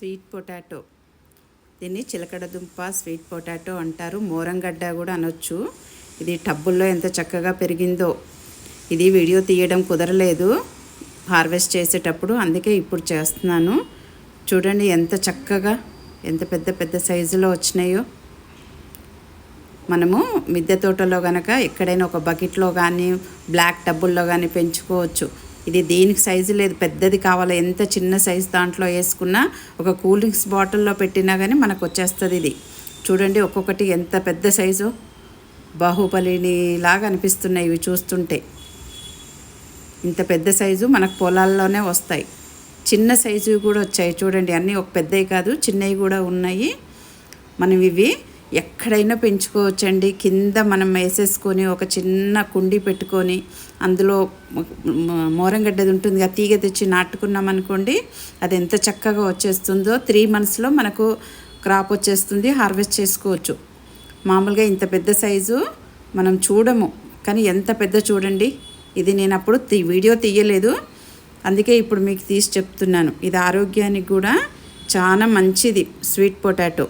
Sweet potato. దీన్ని చిలకడ దుంప స్వీట్ పొటాటో అంటారు. మోరంగడ్డ కూడా అనొచ్చు. ఇది టబ్బుల్లో ఎంత చక్కగా పెరిగిందో. ఇది వీడియో తీయడం కుదరలేదు. హార్వెస్ట్ చేసేటప్పుడు అందుకే ఇప్పుడు చేస్తున్నాను. చూడండి ఎంత చక్కగా ఎంత పెద్ద పెద్ద సైజులో వచ్చినాయో. మనము మిద్దె తోటలో కనుక ఎక్కడైనా ఒక బకెట్లో కానీ బ్లాక్ టబ్బుల్లో కానీ పెంచుకోవచ్చు. ఇది దీనికి సైజు లేదు. పెద్దది కావాలి? ఎంత చిన్న సైజు దాంట్లో వేసుకున్నా ఒక కూల్ డ్రింక్స్ బాటిల్లో పెట్టినా కానీ మనకు వచ్చేస్తుంది ఇది. చూడండి ఒక్కొక్కటి ఎంత పెద్ద సైజు. బాహుబలిని లాగా అనిపిస్తున్నాయి ఇవి చూస్తుంటే. ఇంత పెద్ద సైజు మనకు పొలాల్లోనే వస్తాయి. చిన్న సైజు కూడా వచ్చాయి. చూడండి అన్నీ ఒక పెద్దవి కాదు చిన్నవి కూడా ఉన్నాయి. మనం ఇవి ఎక్కడైనా పెంచుకోవచ్చండి. కింద మనం వేసేసుకొని ఒక చిన్న కుండి పెట్టుకొని అందులో మోరంగడ్డది ఉంటుంది ఆ తీగ తెచ్చి నాటుకున్నామనుకోండి అది ఎంత చక్కగా వచ్చేస్తుందో త్రీ మంత్స్లో మనకు క్రాప్ వచ్చేస్తుంది హార్వెస్ట్ చేసుకోవచ్చు. మామూలుగా ఇంత పెద్ద సైజు మనం చూడము కానీ ఎంత పెద్ద చూడండి. ఇది నేను అప్పుడు తీ- వీడియో తీయలేదు. అందుకే ఇప్పుడు మీకు తీసి చెప్తున్నాను. ఇది ఆరోగ్యానికి కూడా చాలా మంచిది స్వీట్ పొటాటో.